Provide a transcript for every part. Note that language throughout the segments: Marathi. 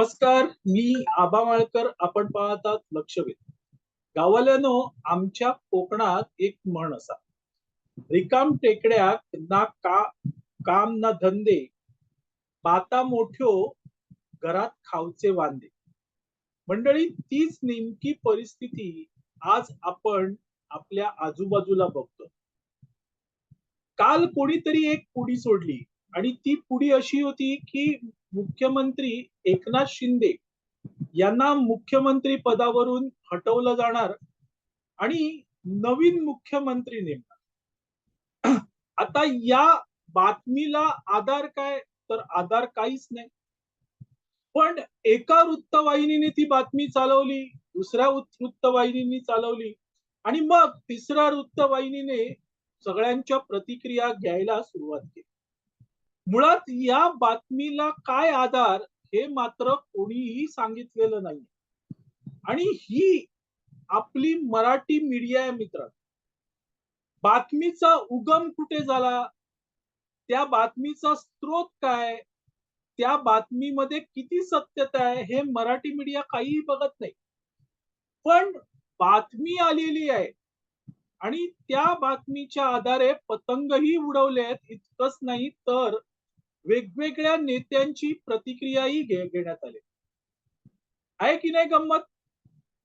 नमस्कार मी आबा माळकर. आपण पाहतात लक्षवेध गावाल्यानो आमच्या कोकणात एक म्हण असा. रिकाम टेकड्यात ना का काम ना धंदे बाता मोठ्यो घरात खावचे वांदे. मंडळी तीच नेमकी परिस्थिती आज आपण आपल्या आजूबाजूला बघतो काल कोणीतरी एक पुडी सोडली आणि ती पुडी अशी होती की मुख्यमंत्री एकनाथ शिंदे यांना मुख्यमंत्री पदावरून हटवलं जाणार आणि नवीन मुख्यमंत्री नेमणार. आता या बातमीला आधार काय? तर आधार काहीच नाही. पण एका वृत्तवाहिनीने ती बातमी चालवली दुसऱ्या वृत्तवाहिनीने चालवली आणि मग तिसऱ्या वृत्तवाहिनीने सगळ्यांच्या प्रतिक्रिया घ्यायला सुरुवात केली. मुळात या बातमीला काय आधार हे मात्र कोणीही सांगितलेलं नाही आणि ही आपली मराठी मीडिया आहे मित्र बातमीचा उगम कुठे झाला? त्या बातमीचा स्रोत काय? त्या बातमीमध्ये किती सत्यता आहे? हे मराठी मीडिया काहीही बघत नाही. पण बातमी आलेली आहे. आणि त्या बातमीच्या आधारे पतंगही उडवले आहेत. इतकंच नाही तर वेगवेगळ्या नेत्यांची प्रतिक्रियाही घेण्यात आली. आहे की नाही गंमत?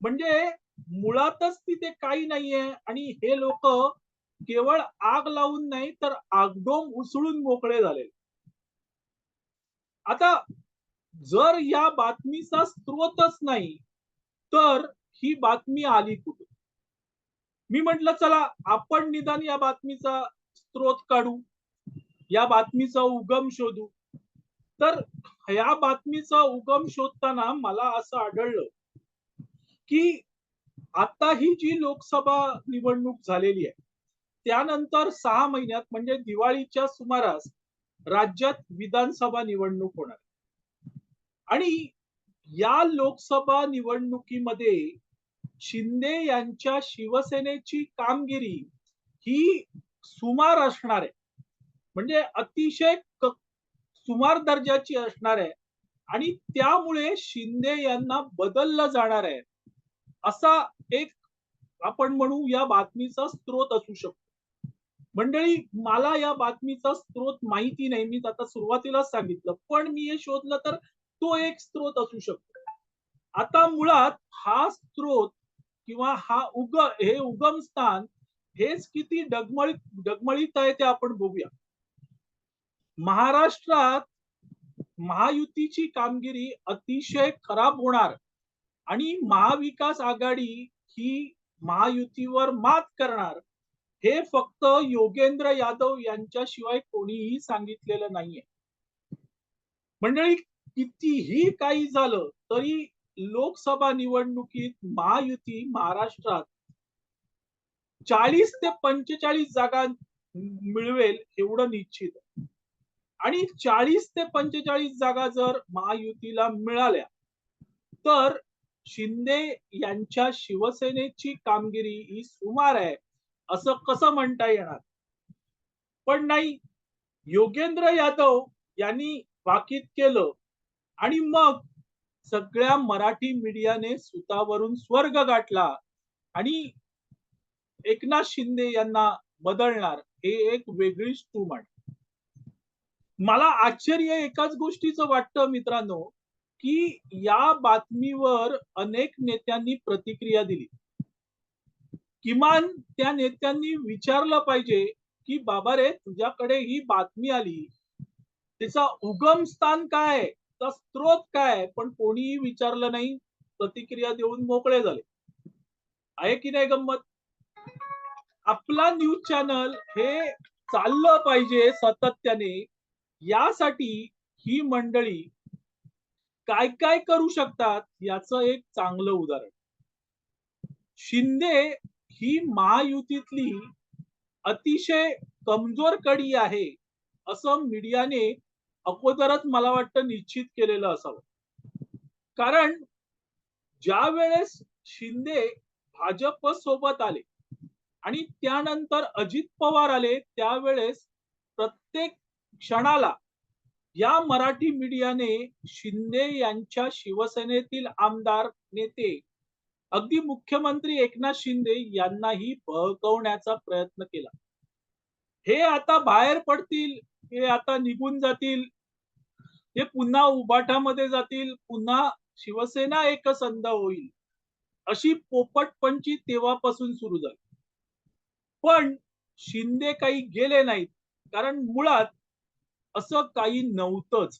म्हणजे मुळातच तिथे काही नाहीये आणि हे लोक केवळ आग लावून नाही तर आगडोम उसळून मोकळे झाले. आता जर या बातमीचा स्रोतच नाही तर ही बातमी आली कुठे मी म्हंटल चला आपण निदान या बातमीचा स्रोत काढू. या बातमीचा उगम शोधू. तर या बातमीचा उगम शोधताना मला असं आढळलं की आता ही जी लोकसभा निवडणूक झालेली आहे त्यानंतर सहा महिन्यात म्हणजे दिवाळीच्या सुमारास राज्यात विधानसभा निवडणूक होणार आणि या लोकसभा निवडणुकीमध्ये शिंदे यांच्या शिवसेनेची कामगिरी ही सुमार असणार आहे. म्हणजे अतिशय सुमार दर्जाची असणार आहे. आणि त्यामुळे शिंदे यांना बदललं जाणार आहे. असा एक आपण म्हणू या बातमीचा स्रोत असू शकतो. मंडळी मला या बातमीचा स्रोत माहिती नाही. मी आता सुरुवातीलाच सांगितलं. पण मी हे शोधलं तर तो एक स्रोत असू शकतो. आता मुळात हा स्रोत किंवा हा उग हे उगमस्थान हेच किती डगमळीत डगमळीत आहे ते आपण बघूया. महाराष्ट्रात महायुतीची कामगिरी अतिशय खराब होणार आणि महाविकास आघाडी ही महायुतीवर मात करणार हे फक्त योगेंद्र यादव यांच्याशिवाय कोणीही सांगितलेलं नाहीये मंडळी कितीही काही झालं तरी लोकसभा निवडणुकीत महायुती महाराष्ट्रात चाळीस ते पंचेचाळीस जागा मिळवेल एवढं निश्चित आहे. आणि चाळीस ते पंचेचाळीस जागा जर महायुतीला मिळाल्या तर शिंदे यांच्या शिवसेनेची कामगिरी ही सुमार आहे असं कसं म्हणता येणार? पण नाही योगेंद्र यादव यांनी वाकित केलं आणि मग सगळ्या मराठी मीडियाने सुतावरून स्वर्ग गाठला आणि एकनाथ शिंदे यांना बदलणार हे एक वेगळीच तू आहे मला आश्चर्य एकाच गोष्टीचं वाटतं मित्रांनो की या बातमीवर अनेक नेत्यांनी प्रतिक्रिया दिली. किमान त्या नेत्यांनी विचारलं पाहिजे की बाबा रे तुझ्याकडे ही बातमी आली. तिचा उगम स्थान काय? त्याचा स्त्रोत काय? पण कोणीही विचारलं नाही. प्रतिक्रिया देऊन मोकळे झाले. आहे की नाही गंमत? आपला न्यूज चॅनल हे चाललं पाहिजे सातत्याने. यासाठी ही मंडळी काय काय करू शकतात याचं एक चांगलं उदाहरण. शिंदे ही महायुतीतली अतिशय कमजोर कडी आहे असं मीडियाने अगोदरच मला वाटतं निश्चित केलेलं असावं. कारण ज्या वेळेस शिंदे भाजप सोबत आले आणि त्यानंतर अजित पवार आले त्यावेळेस प्रत्येक क्षणाला. या मराठी मीडियाने शिंदे यांच्या शिवसेनेतील आमदार नेते अगदी मुख्यमंत्री एकनाथ शिंदे यांनाही बहकवण्याचा प्रयत्न केला. हे आता बाहेर पडतील हे आता निघून जातील हे पुन्हा उबाठामध्ये जातील पुन्हा शिवसेना एकसंध होईल अशी पोपटपंची तेव्हापासून सुरू झाली. पण शिंदे काही गेले नाहीत कारण मुळात असं काही नव्हतंच.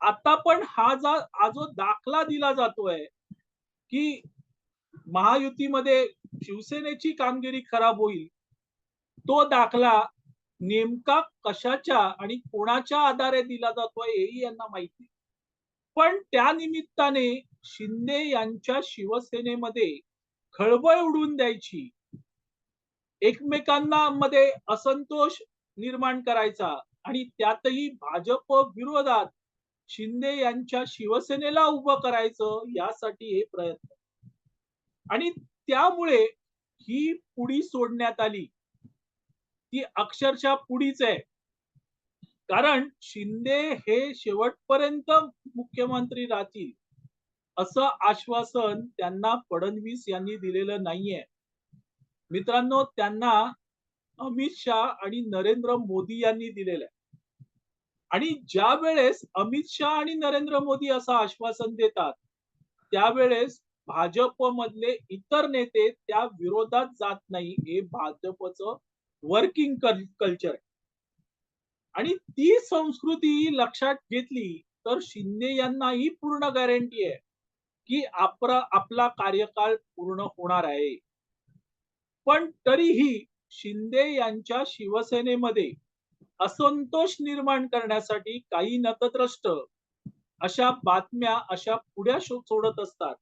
आता पण हा जा हा जो दाखला दिला जातोय की महायुतीमध्ये शिवसेनेची कामगिरी खराब होईल तो दाखला नेमका कशाच्या आणि कोणाच्या आधारे दिला जातोय हेही यांना माहिती. पण त्या निमित्ताने शिंदे यांच्या शिवसेनेमध्ये खळबळ उडून द्यायची. एकमेकांना मध्ये असंतोष निर्माण करायचा. आणि त्यातही भाजप विरोधात शिंदे यांच्या शिवसेनेला उभं करायचं यासाठी हे प्रयत्न. आणि त्यामुळे ही पुडी सोडण्यात आली. ती अक्षरशः पुढीच आहे. कारण शिंदे हे शेवटपर्यंत मुख्यमंत्री राहतील असं आश्वासन त्यांना फडणवीस यांनी दिलेलं नाहीये. मित्रांनो त्यांना अमित शहा आणि नरेंद्र मोदी यांनी दिलेलं आहे. आणि ज्या वेळेस अमित शहा आणि नरेंद्र मोदी असं आश्वासन देतात त्यावेळेस भाजप मधले इतर नेते त्या विरोधात जात नाही हे भाजपचं वर्किंग कल्चर आहे. आणि ती संस्कृती लक्षात घेतली तर शिंदे यांनाही पूर्ण गॅरंटी आहे की आपला आपला कार्यकाळ पूर्ण होणार आहे. पण तरीही शिंदे यांच्या शिवसेनेमध्ये असंतोष निर्माण करण्यासाठी काही नतद्रष्ट अशा बातम्या अशा पुढ्या सोडत असतात.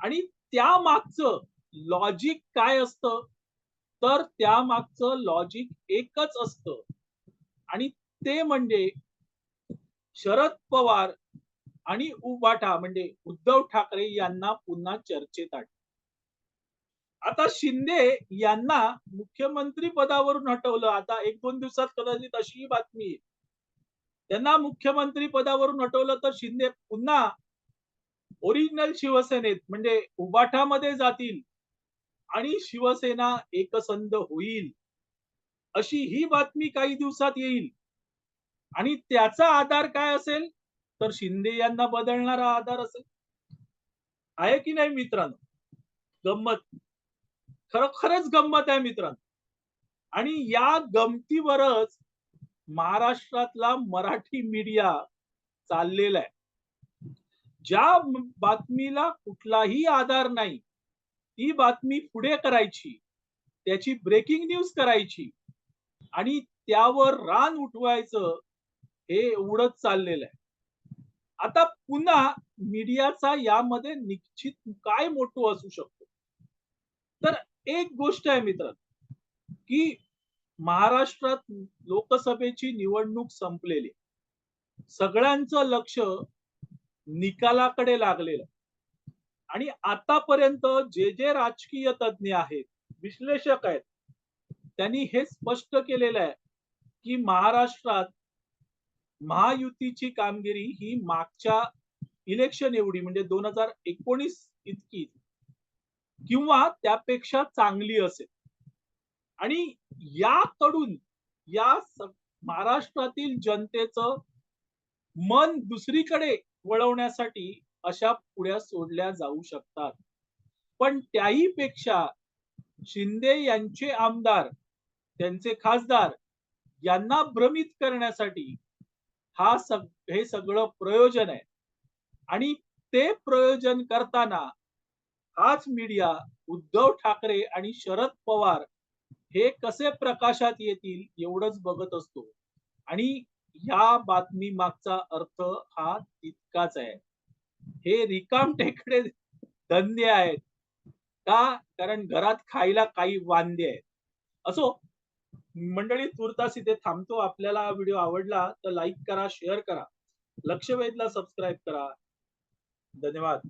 आणि त्या मागचं लॉजिक काय असतं? तर त्या मागचं लॉजिक एकच असतं. आणि ते म्हणजे शरद पवार आणि उबाठा म्हणजे उद्धव ठाकरे यांना पुन्हा चर्चेत आण आता शिंदे यांना मुख्यमंत्री पदावरून हटवलं. आता एक दोन दिवसात कदाचित अशी बातमी आहे. त्यांना मुख्यमंत्री पदावरून हटवलं तर शिंदे पुन्हा ओरिजिनल शिवसेनेत म्हणजे उबाठामध्ये जातील आणि शिवसेना एकसंध होईल. अशी ही बातमी काही दिवसात येईल. आणि त्याचा आधार काय असेल? तर शिंदे यांना बदलणारा आधार असेल. आहे की नाही मित्रांनो? गंमत. खरोखरच गंमत आहे मित्रांनो. आणि या गमतीवरच महाराष्ट्रातला मराठी मीडिया चाललेला आहे. ज्या बातमीला कुठलाही आधार नाही ती बातमी पुढे करायची त्याची ब्रेकिंग न्यूज करायची आणि त्यावर रान उठवायचं हे एवढंच चाललेलं आहे. आता पुन्हा मीडियाचा यामध्ये निश्चित काय मोठं असू शकतो? तर एक गोष्ट आहे मित्र की महाराष्ट्रात लोकसभेची निवडणूक संपलेली. सगळ्यांचं लक्ष निकालाकडे लागलेलं. आणि आतापर्यंत जे जे राजकीय तज्ज्ञ आहेत विश्लेषक आहेत त्यांनी हे स्पष्ट केलेलं आहे की महाराष्ट्रात महायुतीची कामगिरी ही मागच्या इलेक्शन एवढी म्हणजे दोन हजार एकोणीस इतकी किंवा त्यापेक्षा चांगली असेल. आणि याकडून या महाराष्ट्रातील जनतेचं मन दुसरीकडे वळवण्यासाठी अशा पुढ्या सोडल्या जाऊ शकतात. पण त्याही पेक्षा शिंदे यांचे आमदार त्यांचे खासदार यांना भ्रमित करण्यासाठी हा सग हे सगळं प्रयोजन आहे. आणि ते प्रयोजन करताना हाच मीडिया उद्धव ठाकरे आणि शरद पवार हे कसे प्रकाशात येतील एवढंच बघत असतो. आणि या बातमी मागचा अर्थ हा तितकाच आहे. हे रिकाम टेकडे धंदे आहेत. का? कारण घरात खायला काही वांदे आहेत. असो मंडळी तुर्तास इथे थांबतो. आपल्याला हा व्हिडिओ आवडला तर लाईक करा शेअर करा. लक्ष वेधला सबस्क्राईब करा. धन्यवाद.